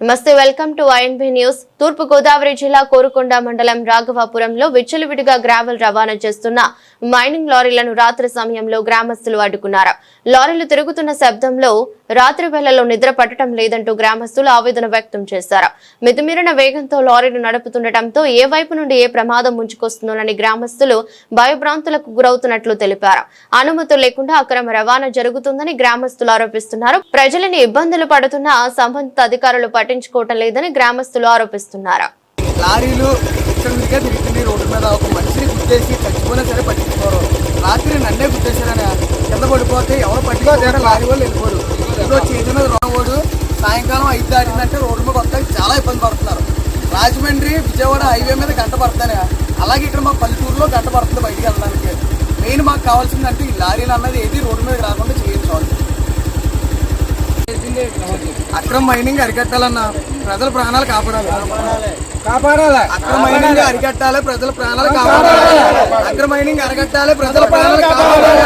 నమస్తే welcome to INB news తూర్పు గోదావరి జిల్లా కోరుకొండ మండలం రాఘవాపురంలో విచ్చలవిడిగా గ్రావెల్ రవాణా చేస్తున్న మైనింగ్ లారీలను రాత్రి సమయంలో గ్రామస్తులు అడ్డుకున్నారు. లారీలు తిరుగుతున్న శబ్దంలో రాత్రి వేళల్లో నిద్ర పట్టడం లేదంటూ గ్రామస్తులు ఆవేదన వ్యక్తం చేశారు. మితిమీరిన వేగంతో లారీలు నడుపుతుండటంతో ఏ వైపు నుండి ఏ ప్రమాదం ముంచుకొస్తుందోనని గ్రామస్తులు భయభ్రాంతులకు గురవుతున్నట్లు తెలిపారు. అనుమతులు లేకుండా అక్రమ రవాణా జరుగుతుందని గ్రామస్తులు ఆరోపిస్తున్నారు. ప్రజలని ఇబ్బందులు పడుతున్న సంబంధిత అధికారులు పట్టించుకోవటం లేదని గ్రామస్తులు ఆరోపిస్తున్నారు? లారీలు తిరుగుతున్నాయి. రోడ్డు మీద ఒక మనిషిని గుద్దేసి చచ్చిపోయినా సరే పట్టించుకోరు. రాత్రి నన్నే గుద్దేశారని కింద పడిపోతే ఎవరు పట్టించుకోరు లారీ వాళ్ళు వెళ్ళిపోరు. ఏదో చేతి మీద రోడ్డు సాయంకాలం ఐదు దాటిందంటే రోడ్డు మీద వస్తాయి చాలా ఇబ్బంది పడుతున్నారు. రాజమండ్రి విజయవాడ హైవే మీద గంట పడతానే అలాగే ఇక్కడ మా పల్లెటూరులో గంట పడుతుంది బయటికి వెళ్ళడానికి. మెయిన్ మాకు కావాల్సిందంటే ఈ లారీలు అన్నది ఏది రోడ్డు మీద రాకుండా చేయించాలి అక్రమ మైనింగ్ అరికట్టాలన్న ప్రజల ప్రాణాలు కాపాడాలి. కాపాడాలి. అక్రమ మైనింగ్ అరికట్టాలి ప్రజల ప్రాణాలు కాపాడాలి. అక్రమ మైనింగ్ అరికట్టాలి ప్రజల ప్రాణాలు కాపాడాలి.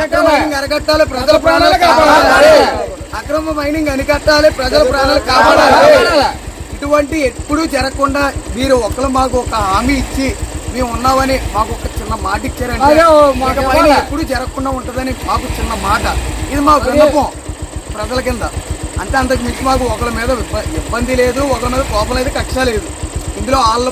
అక్రమ మైనింగ్ అరికట్టాలి ప్రజల ప్రాణాలు కాపాడాలి. అక్రమ మైనింగ్ అరికట్టాలి ప్రజల ప్రాణాలు కాపాడాలి. ఇటువంటి ఎప్పుడూ జరగకుండా మీరు ఒకరు మాకు ఒక హామీ ఇచ్చి మేము ఉన్నామని మాకు ఒక చిన్న మాట ఇచ్చారంటే. ఎప్పుడు జరగకుండా ఉంటుందని మాకు చిన్న మాట. ఇది మా విన్నపం ప్రజల కింద. అంటే అంతకు మించి మాకు ఒకరి మీద ఇబ్బంది లేదు ఒకరి మీద కోపం లేదు కక్ష లేదు. ఇందులో వాళ్ళ